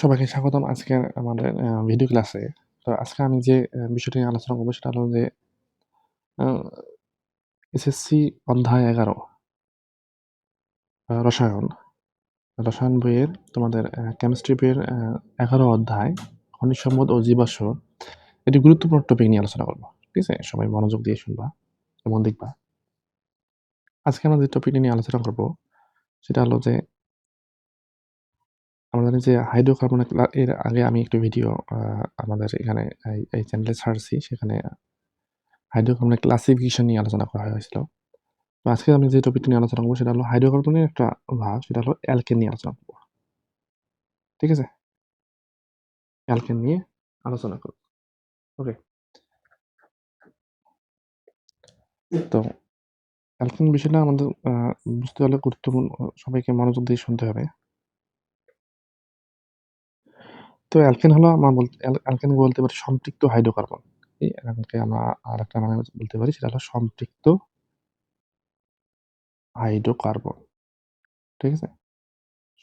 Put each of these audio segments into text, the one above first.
সবাইকে স্বাগতম আজকের আমাদের ভিডিও ক্লাসে। তো আজকে আমি যে বিষয়টি নিয়ে আলোচনা করব সেটা হলো যে এসএসসি অধ্যায় ১১ আ রসায়ন। রসায়ন বইয়ের তোমাদের কেমিস্ট্রি বইয়ের ১১ অধ্যায় খনিজ সম্পদ ও জীবাশ্ম, এটি গুরুত্বপূর্ণ টপিক নিয়ে আলোচনা করব ঠিক আছে? সবাই মনোযোগ দিয়ে শুনবা, এবং দেখবা। আজকে আমরা যে টপিকটি নিয়ে আলোচনা করব, সেটা হলো যে আমরা জানি যে হাইড্রোকার্বন এর আগে আমি একটি ভিডিও আমাদের এখানে এই চ্যানেলে ছাড়ছি। সেখানে হাইড্রোকার্বনের ক্লাসিফিকেশন নিয়ে আলোচনা করা হয়েছিল। তো আজকে আমি যে টপিকটি নিয়ে আলোচনা করব, সেটা হলো হাইড্রোকার্বনের একটা ভাগ, সেটা হলো অ্যালকেন নিয়ে আলোচনা করব। ঠিক আছে? অ্যালকেন নিয়ে আলোচনা করব। ওকে। তো অ্যালকেন বিষয়টা আমাদের বুঝতে হলে গুরুত্বপূর্ণ, সবাইকে মনোযোগ দিয়ে শুনতে হবে। তো অ্যালকেন হলো আমরা বলতে অ্যাল অ্যালকেনকে বলতে পারি সম্পৃক্ত হাইড্রোকার্বন। এই অ্যালকেনকে আমরা আর একটা নামে বলতে পারি, সেটা হলো সম্পৃক্ত হাইড্রোকার্বন। ঠিক আছে?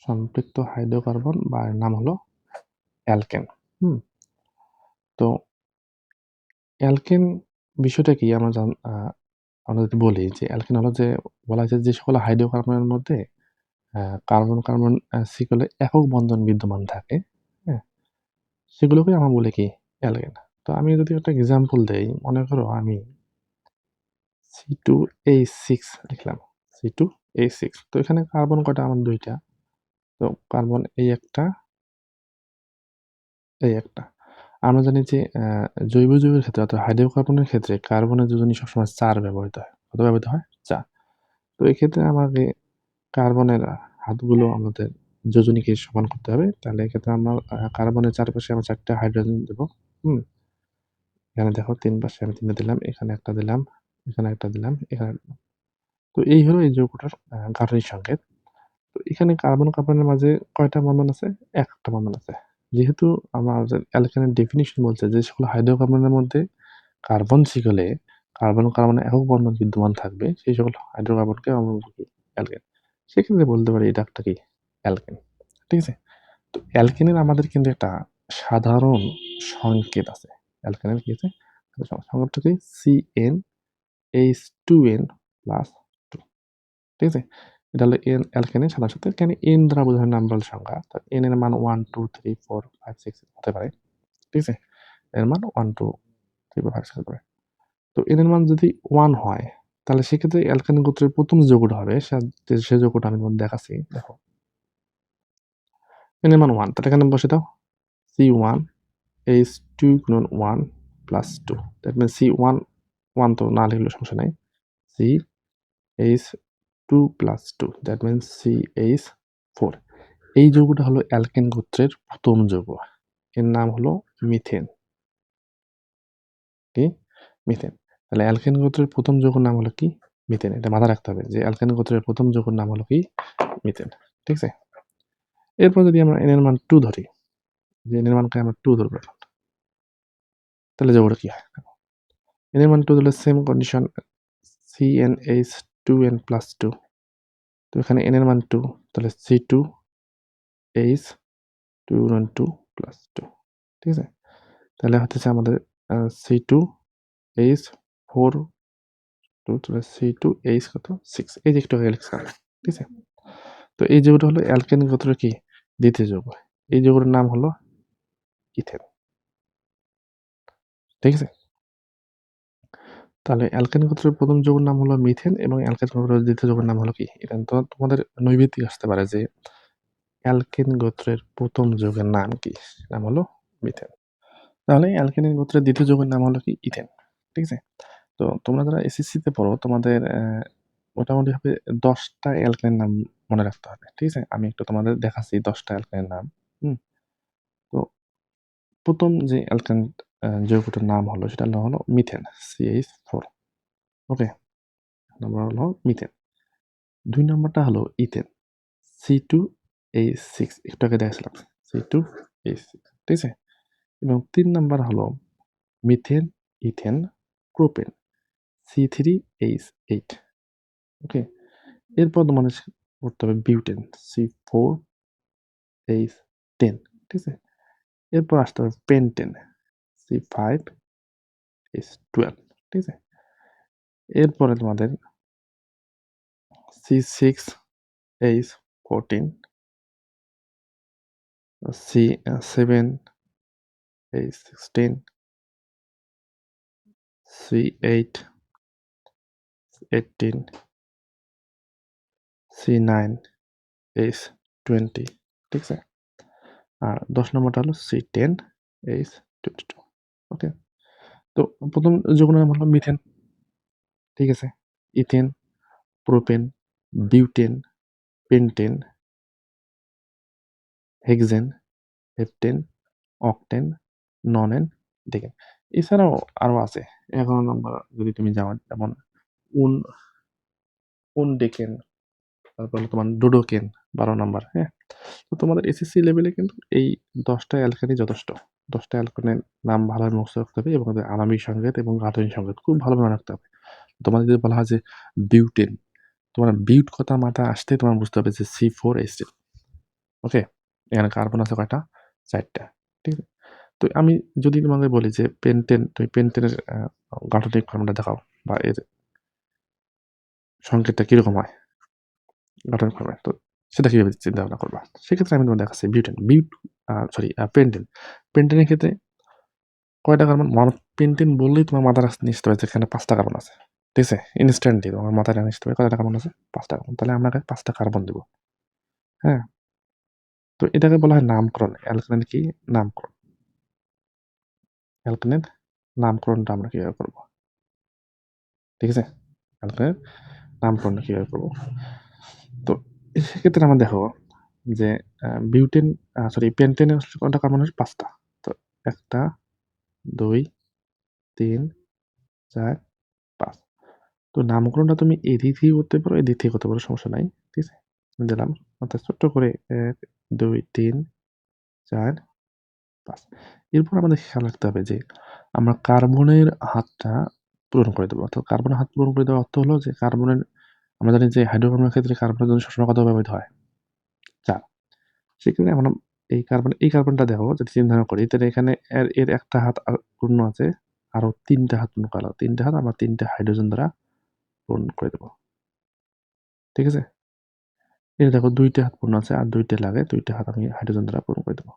সম্পৃক্ত হাইড্রোকার্বন বা নাম হলো অ্যালকেন। হুম? তো অ্যালকেন বিষয়টা কি আমরা জান আমরা যদি বলি যে অ্যালকেন হলো যে, বলা হয়েছে যে সকল হাইড্রোকার্বনের মধ্যে কার্বন কার্বন আ শিকলে একক বন্ধন বিদ্যমান থাকে? সেগুলোকে আমরা বলি কি অ্যালকেন। তো আমি যদি একটা এক্সাম্পল দেই, মনে করো আমি C2H6 লিখলাম। C2H6 তো এখানে কার্বন কটা আমার দুইটা তো কার্বন এই একটা এই একটা। আমরা জানি যে জৈব যৌগের ক্ষেত্রে অর্থাৎ হাইড্রোকার্বনের ক্ষেত্রে কার্বনের যোজনী সবসময় চার ব্যবহৃত হয়। কত ব্যবহৃত হয়? ৪। তো এক্ষেত্রে আমাকে কার্বনের হাতগুলো আমাদের যোজনীকে সমান করতে হবে। তাহলে এক্ষেত্রে আমরা কার্বনের চারপাশে আমরা ৪ টা হাইড্রোজেন দেব। হুম? এখানে দেখো ৩ পাশে আমি ৩ টা দিলাম, এখানে একটা দিলাম, এখানে একটা দিলাম, এখানে তো এই হলো এই যৌগটার গাঠনিক সংকেত। তো এখানে কার্বন কার্বনের মাঝে কয়টা বন্ধন আছে? একটা বন্ধন আছে। যেহেতু আমার অ্যালকেনের ডেফিনিশন বলছে যে সকল হাইড্রোকার্বনের মধ্যে কার্বন শিখলে কার্বন কার্বনের একক বন্ধন বিদ্যমান থাকবে সেই সকল হাইড্রোকার্বনকে আমরা অ্যালকেন। সেক্ষেত্রে বলতে পারি এটা একটা কি অ্যালকেন। ঠিক আছে? তো অ্যালকেনের আমাদের কিন্তু একটা সাধারণ সংকেত আছে। অ্যালকেনের কি আছে? সংকেতটা কি? CnH2n+2 ঠিক আছে? এটা হলো এন অ্যালকেনের সাধারণ সংকেত। কেন n দ্বারা বোঝানো নাম্বারাল সংখ্যা। তো n এর মান 1, 2, 3, 4, 5, 6 হতে পারে। ঠিক আছে? এর মান 1, 2, 3, 4, 5, 6 হতে পারে। তো n এর মান যদি ওয়ান হয় তাহলে সেক্ষেত্রে অ্যালকেন গোত্রের প্রথম যৌগটা হবে সে সে যৌগটা আমি তোমাদের দেখাচ্ছি। দেখো। N এর মান 1 তাহলে এখানে বসিয়ে দাও। C1H2 গুণন one plus two that mean C one one তো না লিখলেও সমস্যা নেই C H two plus two that mean C H four এই যৌগটা হলো অ্যালকেন গোত্রের প্রথম যৌগ। এর নাম হলো মিথেন। কি? মিথেন। তাহলে অ্যালকেন গোত্রের প্রথম যৌগের নাম হলো কি? মিথেন। এটা মাথায় রাখতে হবে যে অ্যালকেন গোত্রের প্রথম যৌগের নাম হলো কি? মিথেন। ঠিক আছে? এরপর যদি আমরা এন এর মান টু ধরি, যে এন এর মানকে আমরা 2 ধরব এখন। তাহলে যৌগটা কি হয়? এন এর মান 2 ধরলে সেম কন্ডিশন CnH2n+2 তো এখানে এন এর মান টু তাহলে C2H2 গুণন 2 প্লাস টু ঠিক আছে? তাহলে হতেছে আমাদের আ C2H4 2 তাহলে সি টু এইচ কত? 6 এই যে একটু। ঠিক আছে? তো এই যৌগটা হলো অ্যালকেন গোত্রের কি? দ্বিতীয় যৌগ। এই যৌগটার নাম হলো ইথেন। ঠিক আছে? তাহলে অ্যালকেন গোত্রের প্রথম যৌগের নাম হলো মিথেন এবং অ্যালকেন গোত্রের দ্বিতীয় যৌগের নাম হলো কি? ইথেন। তো তোমাদের নৈবেত্তিক আসতে পারে যে অ্যালকেন গোত্রের প্রথম যৌগের নাম কি? নাম হলো মিথেন। তাহলে অ্যালকেনের গোত্রের দ্বিতীয় যৌগের নাম হলো কি? ইথেন। ঠিক আছে? তো তোমরা যারা এসএসসিতে পড়ো, তোমাদের অ্যা মোটামুটিভাবে ১০ টা অ্যালকেনের নাম মনে রাখতে হবে। ঠিক আছে? আমি একটু তোমাদের দেখাচ্ছি ১০ টা অ্যালকেনের নাম। হুম? তো প্রথম যে অ্যালকেন যৌগটার নাম হলো নাম হলো methane CH four okay? Number হলো মিথেন। দুই নম্বরটা হলো ইথেন C2H6 একটু আগে দেখাচ্ছিলাম। C2H6 ঠিক আছে? এবং তিন নাম্বার হলো মিথেন, ইথেন, প্রোপেন C3H8 ওকে? এরপর তোমাদের করতে হবে বিউটেন C4H10 ঠিক আছে? এরপর আসতে হবে pentane C five S twelve ঠিক আছে? এরপরে তোমাদের C six H fourteen C seven H sixteen C eight eighteen C nine, H twenty, ঠিক আছে? আর দশ নম্বরটা হলো C ten, H twenty two, okay? তো প্রথম যেগুলোর নাম হলো মিথেন, ঠিক আছে? Ethane, propane, butane, pentane, hexane, heptane, octane, nonane, দেখেন। এছাড়াও আরও আছে। এগারো নম্বর যদি তুমি যাও, যেমন উন উন ডেকেন তারপর তোমার ডোডোকেন বারো নম্বর হ্যাঁ? তো তোমাদের এসএসসি লেভেলে কিন্তু এই দশটা অ্যালকানি যথেষ্ট। দশটা অ্যালকানের নাম ভালোভাবে মুখস্থ রাখতে হবে এবং আণবিক সংকেত এবং গাঠনিক সংকেত খুব ভালোভাবে রাখতে হবে। তোমাদের যদি বলা হয় যে বিউটেন তোমার বিউট কথা মাথায় আসতে তোমার বুঝতে হবে যে সি ফোর এস ওকে এখানে কার্বন আছে কয়টা? চারটা, ঠিক আছে? তো আমি যদি তোমাকে বলি যে পেন্টেন তুমি পেন্টেনের গাঠনিক ফর্মুলা দেখাও বা এর সংকেতটা কীরকম হয়? গঠন করবে। তো সেটা কীভাবে চিন্তা ভাবনা করবা? সেক্ষেত্রে আমি তোমার দেখাচ্ছি বিউটেন বিউট সরি পেন্টেন পেন্টেনের ক্ষেত্রে কয়টা কার্বন মানে? পেন্টেন বললেই তোমার মাথায় নিশ্চিত হবে যেখানে পাঁচটা কার্বন আছে। ঠিক আছে? ইনস্ট্যান্টলি তোমার মাথায় নিশ্চিত হবে কয়টা কার্বন আছে? পাঁচটা কার্বন তাহলে আমরা পাঁচটা কার্বন দেবো। হ্যাঁ? তো এটাকে বলা হয় নামকরণ। অ্যালকানের কি? নামকরণ। অ্যালকানের নামকরণটা আমরা কীভাবে করব? ঠিক আছে? অ্যালকানের নামকরণটা কীভাবে করব? তো সেক্ষেত্রে আমরা দেখো যে বিউটেন সরি পেন্টেনের কয়টা কার্বন হচ্ছে পাঁচটা। তো একটা, দুই, তিন, চার, পাঁচ। তো নামকরণটা তুমি এদিক থেকে করতে পারো এদিক থেকে করতে পারো, সমস্যা নাই, ঠিক আছে? দিলাম। অর্থাৎ ছোট্ট করে এক, দুই, তিন, চার, পাঁচ। এরপর আমাদের খেয়াল রাখতে হবে যে, আমরা কার্বনের হাতটা পূরণ করে দেবো। অর্থাৎ কার্বনের হাত পূরণ করে দেওয়ার অর্থ হলো যে, কার্বনের আমরা জানি যে হাইড্রোকার্বনের ক্ষেত্রে কার্বনের জন্য সবসময় কত ব্যবহৃত হয়? চার। সেক্ষেত্রে আমরা এই কার্বন, এই কার্বনটা দেখো যদি চিন্তা করি। তাহলে এখানে এর এর একটা হাত পূর্ণ আছে, আরও তিনটা হাত পূর্ণ করা। তিনটা হাত আমরা তিনটা হাইড্রোজেন দ্বারা পূরণ করে দেবো। ঠিক আছে? এটা দেখো দুইটা হাত পূর্ণ আছে, আর দুইটা লাগে, দুইটা হাত আমি হাইড্রোজেন দ্বারা পূরণ করে দেবো।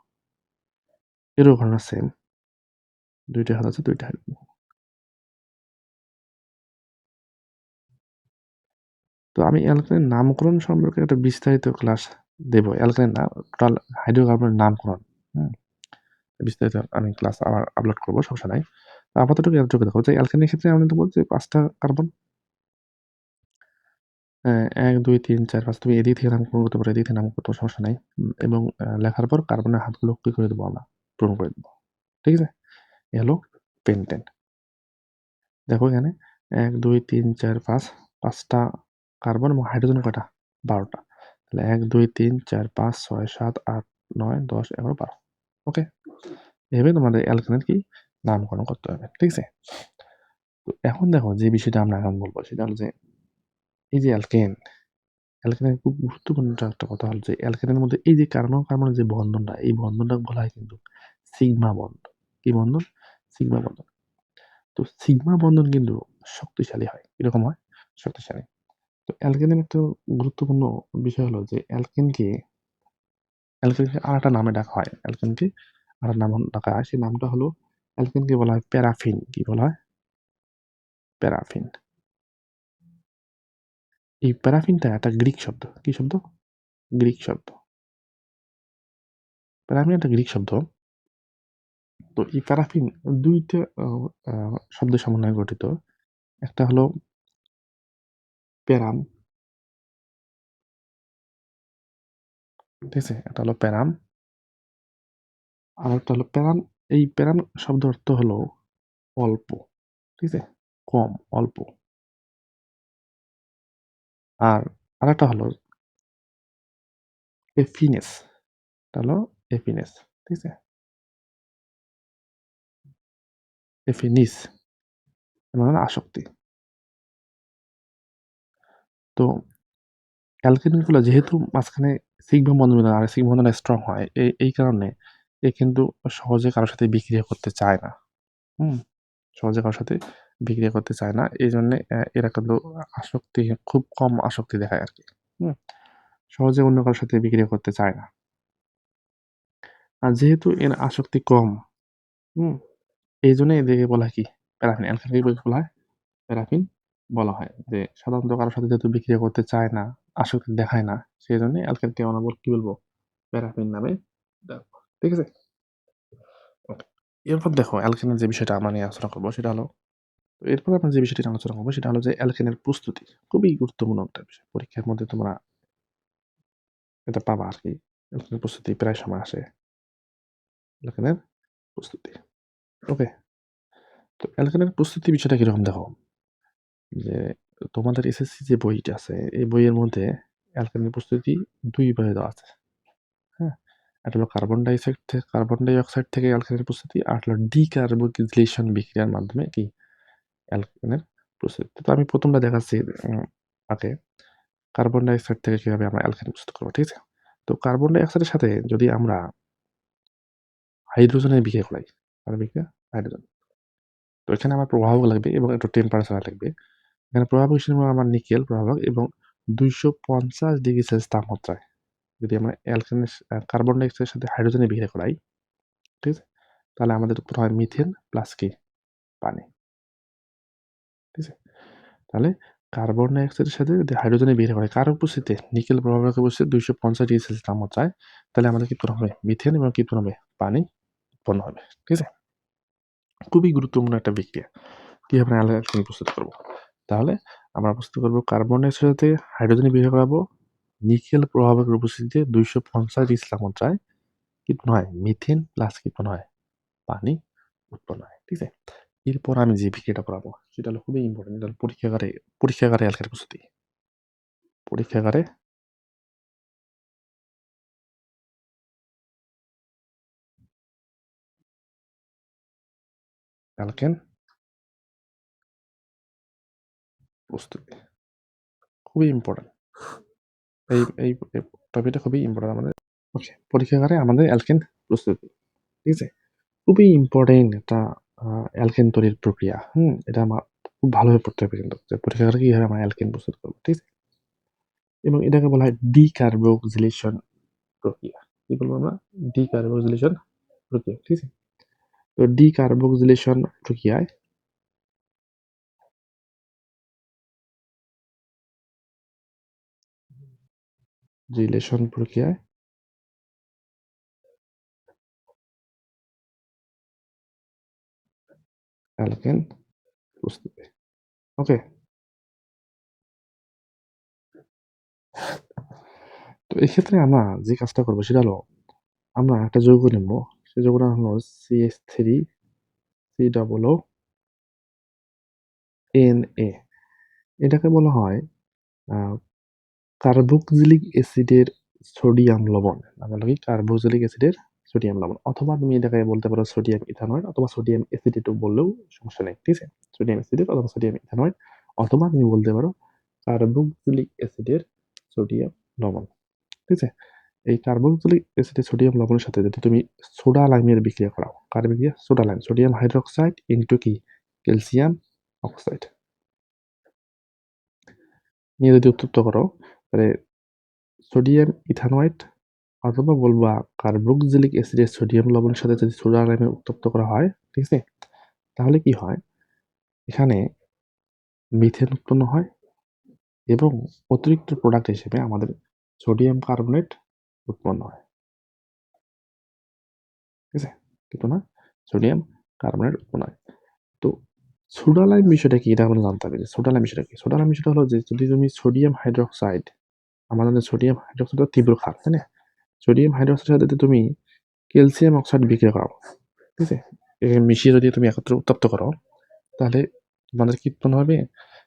এরও ঘটনা সেম দুইটা হাত আছে, দুইটা হাইড্রোজেন। তো আমি অ্যালকানের নামকরণ সম্পর্কে একটা বিস্তারিত ক্লাস দেব। অ্যালকানের নাম টোটাল হাইড্রোকার্বনের নামকরণ হ্যাঁ বিস্তারিত আমি ক্লাস আবার আপলোড করব, সমস্যা নাই। আপাতত এতটুকু দেখো যে অ্যালকানের ক্ষেত্রে আমি তো বলছি পাঁচটা কার্বন এক, দুই, তিন, চার, পাঁচ, তুমি এদিক থেকে নামকরণ করতে পারো, এদিক থেকে নাম করতে সমস্যা নাই। এবং লেখার পর কার্বনের হাতগুলো কি করে দেবো আমরা? পূরণ করে দেবো। ঠিক আছে? এ হলো পেন্টেন দেখো এখানে, এক, দুই, তিন, চার, পাঁচ, পাঁচটা কার্বন এবং হাইড্রোজেন কয়টা? বারোটা। তাহলে এক, দুই, তিন, চার, পাঁচ, ছয়, সাত, আট, নয়, দশ, এগারো, বারো। ওকে? এভাবে তোমাদের অ্যালকানের কি? নামকরণ করতে হবে, ঠিক আছে? তো এখন দেখো যে বিষয়টা আমরা এখন বলব, সেটা হলো যে এই যে অ্যালকেন অ্যালকেনের খুব গুরুত্বপূর্ণ একটা কথা হলো যে অ্যালকেনের মধ্যে এই যে কার্বন কার্বনের যে বন্ধনটা, এই বন্ধনটা বলা হয় কিন্তু সিগমা বন্ধন কি বন্ধন? সিগমা বন্ধন তো সিগমা বন্ধন কিন্তু শক্তিশালী হয়। এরকম হয়? শক্তিশালী। তো অ্যালকেনের একটা গুরুত্বপূর্ণ বিষয় হলো যে অ্যালকেনকে অ্যালকেনকে আর একটা নামে ডাকা হয়। অ্যালকেনকে আর নাম ডাকা হয়। সেই নামটা হলো অ্যালকেনকে বলা হয় প্যারাফিন। কি বলা হয়? প্যারাফিন। এই প্যারাফিনটা একটা গ্রিক শব্দ। কি শব্দ? গ্রিক শব্দ। প্যারাফিন একটা গ্রিক শব্দ। তো এই প্যারাফিন দুইটা শব্দের সমন্বয়ে গঠিত। একটা হলো প্যারাম ঠিক আছে, একটা হলো প্যারাম আর একটা হলো প্যারাম এই প্যারাম শব্দ অর্থ হলো অল্প। ঠিক আছে, কম, অল্প। আর আরেকটা হলো এফিনেস। এটা হলো এফিনেস। ঠিক আছে? এফিনিস। মানে আসক্তি। তো অ্যালকেনিনগুলো যেহেতু মাঝখানে সিগমা বন্ধন আর সিগমা বন্ধনটা স্ট্রং হয় এই এই কারণে এ কিন্তু সহজে কারোর সাথে বিক্রিয়া করতে চায় না। হুম, সহজে কারোর সাথে বিক্রিয়া করতে চায় না। এই জন্যে এরা কিন্তু আসক্তি, খুব কম আসক্তি দেখায় আর কি। হুম, সহজে অন্য কারোর সাথে বিক্রিয়া করতে চায় না। আর যেহেতু এর আসক্তি কম, হুম এই জন্য এদেরকে বলা হয় কি? প্যারাফিন অ্যালকানকে বলা হয় প্যারাফিন। বলা হয় যে সাধারণত কারোর সাথে যেহেতু বিক্রিয়া করতে চায় না, আসক্তি দেখায় না সেই জন্য অ্যালকানকে আমরা কি বলব? প্যারাফিন নামে ঠিক আছে? এরপর দেখো অ্যালকেনের যে বিষয়টা আমরা নিয়ে আলোচনা করব, সেটা হলো এরপর আমরা যে বিষয়টি আলোচনা করব, সেটা হলো যে অ্যালকেনের প্রস্তুতি, খুবই গুরুত্বপূর্ণ একটা বিষয়। পরীক্ষার মধ্যে তোমরা এটা পাবা আর কি অ্যালকেনের প্রস্তুতি প্রায় সময় আসে অ্যালকেনের প্রস্তুতি। ওকে তো অ্যালকেনের প্রস্তুতি বিষয়টা কীরকম দেখো যে, তোমাদের এসএসসি যে বইটা আছে, এই বইয়ের মধ্যে অ্যালকালিন প্রস্তুতি দুই ভাবে দেওয়া আছে। হ্যাঁ? একটা হলো কার্বন ডাইঅক্সাইড থেকে কার্বন ডাইঅক্সাইড থেকে অ্যালকালিনের প্রস্তুতি, আর হলো ডিকার্বোক্সিলেশন বিক্রিয়ার মাধ্যমে কি? অ্যালকালিনের প্রস্তুতি। তো আমি প্রথমটা দেখাচ্ছি আগে। কার্বন ডাইঅক্সাইড থেকে কীভাবে আমরা অ্যালকালিন প্রস্তুত করব, ঠিক আছে? তো কার্বন ডাইঅক্সাইডের সাথে যদি আমরা হাইড্রোজেনের বিক্রিয়া করাই আর বিক্রিয়া? হাইড্রোজেন। তো এখানে আমার প্রভাবক লাগবে এবং একটু টেম্পারেচার লাগবে। এখানে প্রভাবক হিসেবে আমার নিকেল প্রভাবক এবং দুইশো পঞ্চাশ ডিগ্রি সেলসিয়াস তাপমাত্রায় যদি আমরা অ্যালকানের কার্বন ডাইঅক্সাইডের সাথে হাইড্রোজেনে বিক্রিয়া করাই, ঠিক আছে? তাহলে আমাদের হয় মিথেন প্লাস কি? পানি। ঠিক আছে? তাহলে কার্বন ডাইঅক্সাইডের সাথে যদি হাইড্রোজেনের বিক্রিয়া করাই, কার উপস্থিতিতে? নিকেল প্রভাবক উপস্থিত দুইশো পঞ্চাশ ডিগ্রি সেলসিয়াস তাপমাত্রায়, তাহলে আমাদের কি হবে? মিথেন এবং কি হবে? পানি উৎপন্ন হবে। ঠিক আছে? খুবই গুরুত্বপূর্ণ একটা বিক্রিয়া। কীভাবে আমরা প্রস্তুত করব? তাহলে আমরা প্রস্তুত করব কার্বন ডাইঅক্সাইডের সাথে হাইড্রোজেনের বিক্রিয়া করাবো। নিকেল প্রভাবকের উপস্থিতিতে দুইশো পঞ্চাশ ডিগ্রি তাপমাত্রায় কি উৎপন্ন হয় মিথেন প্লাস কি উৎপন্ন হয়, পানি উৎপন্ন হয়, ঠিক আছে? এরপর আমি যে বিক্রিয়াটা করাবো, সেটা হলো খুবই ইম্পর্টেন্ট এটা পরীক্ষাগারে পরীক্ষাগারে অ্যালকানি প্রস্তুতি। পরীক্ষাগারে অ্যালকেন প্রস্তুতি খুবই ইম্পর্টেন্ট এই এই টপিকটা খুবই ইম্পর্টেন্ট আমাদের। ওকে পরীক্ষাগারে আমাদের অ্যালকেন প্রস্তুতি, ঠিক আছে? খুবই ইম্পর্টেন্ট একটা অ্যালকেন তৈরির প্রক্রিয়া, হুম? এটা আমার খুব ভালোভাবে পড়তে হবে কিন্তু। পরীক্ষাগারে কীভাবে আমরা অ্যালকেন প্রস্তুত করব, ঠিক আছে? এবং এটাকে বলা হয় ডি ডিকার্বোক্সিলেশন প্রক্রিয়া। কি বলব আমরা? ডি ডিকার্বোক্সিলেশন প্রক্রিয়া, ঠিক আছে? তো ডি ডিকার্বোক্সিলেশন প্রক্রিয়ায় রিলেশন প্রক্রিয়ায় অ্যালকেন প্রস্তুতি ওকে তো এক্ষেত্রে আমরা যে কাজটা করব সেটা হলো, আমরা একটা যৌগ নেব। সেই যৌগটা হলো CS three C double N A এটাকে বলা হয় কার্বক্সিলিক অ্যাসিডের সোডিয়াম লবণ। আমরা কি? কার্বক্সিলিক অ্যাসিডের সোডিয়াম লবণ। অথবা তুমি এটাকে বলতে পারো সোডিয়াম ইথানয়েড, অথবা সোডিয়াম অ্যাসিডেটও বললেও সমস্যা নেই, ঠিক আছে? সোডিয়াম অ্যাসিডেট অথবা সোডিয়াম ইথানয়েড, অথবা তুমি বলতে পারো কার্বক্সিলিক অ্যাসিডের সোডিয়াম লবণ, ঠিক আছে? এই কার্বক্সিলিক অ্যাসিডের সোডিয়াম লবণের সাথে যদি তুমি সোডা লাইমের বিক্রিয়া করাও, কার বিক্রিয়া? Soda lime, sodium hydroxide into কি? Calcium oxide. নিয়ে যদি উত্তপ্ত করো তাহলে সোডিয়াম, ইথানয়েড অথবা বলবা কার্বক্সিলিক অ্যাসিডের সোডিয়াম লবণের সাথে যদি সোডা লাইমে উত্তপ্ত করা হয়, ঠিক আছে? তাহলে কি হয়? এখানে মিথেন উৎপন্ন হয় এবং অতিরিক্ত প্রোডাক্ট হিসেবে আমাদের সোডিয়াম কার্বনেট উৎপন্ন হয়। ঠিক আছে? কিন্তু না, সোডিয়াম কার্বনেট উৎপন্ন হয়। তো সোডালাইম বিষয়টা কি? এটা আমরা জানতে হবে যে সোডালাইম বিষয়টা কি? সোডালাইম বিষয়টা হলো যে যদি তুমি সোডিয়াম হাইড্রোক্সাইড আমাদের সোডিয়াম হাইড্রোক্সাইড তীব্র ক্ষার তাই না? সোডিয়াম হাইড্রোক্সাইডের সাথে তুমি ক্যালসিয়াম অক্সাইড বিক্রিয়া করো, ঠিক আছে? মিশিয়ে যদি তুমি একত্রে উত্তপ্ত করো, তাহলে তোমাদের কি উৎপন্ন হবে?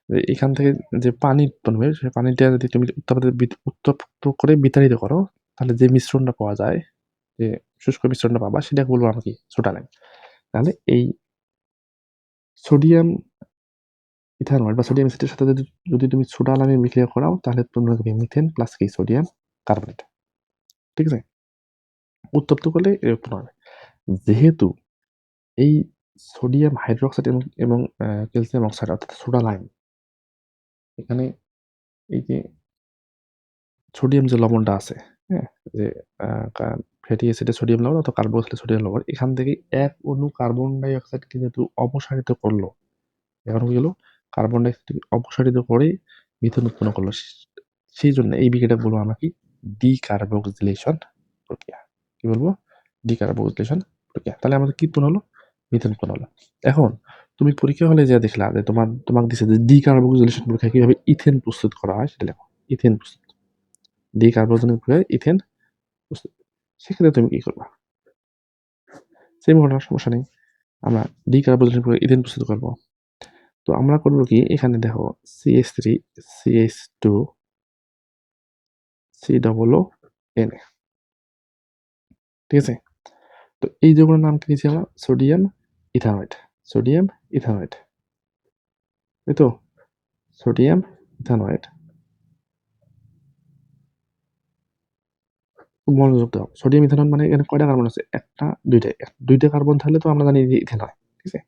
যে এখান থেকে যে পানি উৎপন্ন হবে, সেই পানিটা যদি তুমি উত্তপ্ত উত্তপ্ত করে বিতাড়িত করো, তাহলে যে মিশ্রণটা পাওয়া যায়, যে শুষ্ক মিশ্রণটা পাবা, সেটাকে বলব আমরা কি সোডালাইম তাহলে এই সোডিয়াম ইথানয়েড বা সোডিয়াম অ্যাসিডের সাথে যদি তুমি সোডালাইমের বিক্রিয়া করাও তাহলে উৎপন্ন হবে মিথেন প্লাস কি সোডিয়াম কার্বনেট ঠিক আছে উত্তপ্ত করলে এর উৎপন্ন হবে যেহেতু এই সোডিয়াম হাইড্রোক্সাইড এবং এবং ক্যালসিয়াম অক্সাইড অর্থাৎ সোডা এখানে এই যে সোডিয়াম যে লবণটা আছে, হ্যাঁ? যে ফ্যাটি অ্যাসিডে সোডিয়াম লবণ অথবা কার্বোক্সিলে সোডিয়াম লবণ এখান থেকে এক অণু কার্বন ডাই অক্সাইডকে যেহেতু অপসারিত করল, এখন কি হলো? কার্বন ডাই অক্সাইডকে অপসারিত করে মিথেন উৎপন্ন করল। সেই জন্য এই বিক্রিয়াটাকে বলব আমরা কি? ডিকার্বক্সিলেশন প্রক্রিয়া। কি বলব? ডিকার্বক্সিলেশন প্রক্রিয়া। তাহলে আমাদের কি উৎপন্ন হলো? মিথেন উৎপন্ন হলো। এখন তুমি পরীক্ষা হলে যেয়ে দেখলা যে তোমার, তোমাকে দিছে যে ডি ডিকার্বক্সিলেশন প্রক্রিয়ায় কীভাবে ইথেন প্রস্তুত করা হয় সেটা লেখো। ইথেন প্রস্তুত। ডিকার্বক্সিলেশন প্রক্রিয়ায় ইথেন প্রস্তুত। সেক্ষেত্রে তুমি কি করবা? সেম ঘটনা সমস্যা নেই। আমরা ডি ডিকার্বক্সিলেশন প্রক্রিয়ায় ইথেন প্রস্তুত করব। তো আমরা করব কি? এখানে দেখো CH3, CH2, C double O Na ঠিক আছে? তো এই যৌগের নাম কি দিয়েছি আমরা? Sodium ethanoate. Sodium ethanoate. তাই তো? Sodium ethanoate. খুব মনোযোগ দাও। সোডিয়াম ইথানয়েড মানে এখানে কয়টা কার্বন আছে? ১ টা ২ টা। ২ টা কার্বন থাকলে তো আমরা জানি যে ইথেন ঠিক আছে?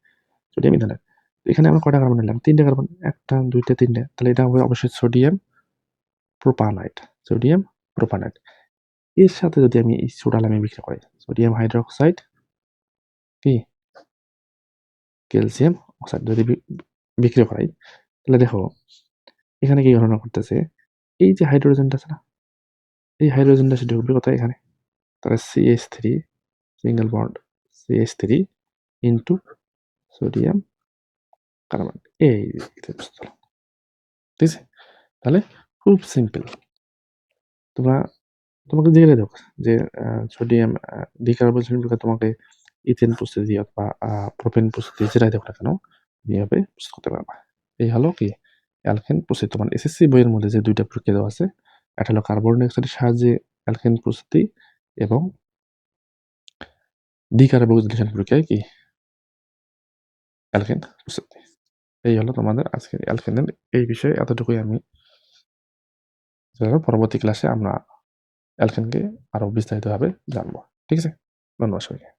Sodium ethanoate. এখানে আমরা কয়টা কার্বন নিলাম? ৩ টা কার্বন। ১ টা, ২ টা, ৩ টা। তাহলে এটা হবে অবশ্যই সোডিয়াম প্রোপানয়েড। Sodium propanoate. এর সাথে যদি আমি এই সোডা লাইম বিক্রিয়া করাই, সোডিয়াম হাইড্রোক্সাইড কি? ক্যালসিয়াম অক্সাইড যদি বি বিক্রিয়া করাই, তাহলে দেখো এখানে কি ঘটনা ঘটতেছে? এই যে হাইড্রোজেনটা আছে না? এই হাইড্রোজেনটা এসে ঢুকবে কোথায়? এখানে। তাহলে CH3 single bond CH3 into sodium carbon. এই। ঠিক আছে? তাহলে খুব সিম্পল। তোমরা তোমাকে জিজ্ঞেস দেখো যে সোডিয়াম ডিকার্বক্সিলেশন প্রক্রিয়া তোমাকে ইথেন প্রস্তুতি অথবা আ প্রোপেন প্রস্তুতি যেটাই দেখো না কেন, এভাবে প্রস্তুত করতে পারবা। এই হলো কি? অ্যালকেন প্রস্তুতি। তোমার এসএসসি বইয়ের মধ্যে যে ২ টা প্রক্রিয়া দেওয়া আছে, একটা হলো কার্বন ডাই অক্সাইডের সাহায্যে অ্যালকেন প্রস্তুতি এবং ডিকার্বক্সিলেশন প্রক্রিয়ায় কি? অ্যালকেন প্রস্তুতি। এই হলো তোমাদের আজকের অ্যালকেনের এই বিষয়ে এতটুকুই আমি পরবর্তী ক্লাসে আমরা অ্যালকেনকে আরও বিস্তারিতভাবে জানব। ঠিক আছে? ধন্যবাদ সবাইকে।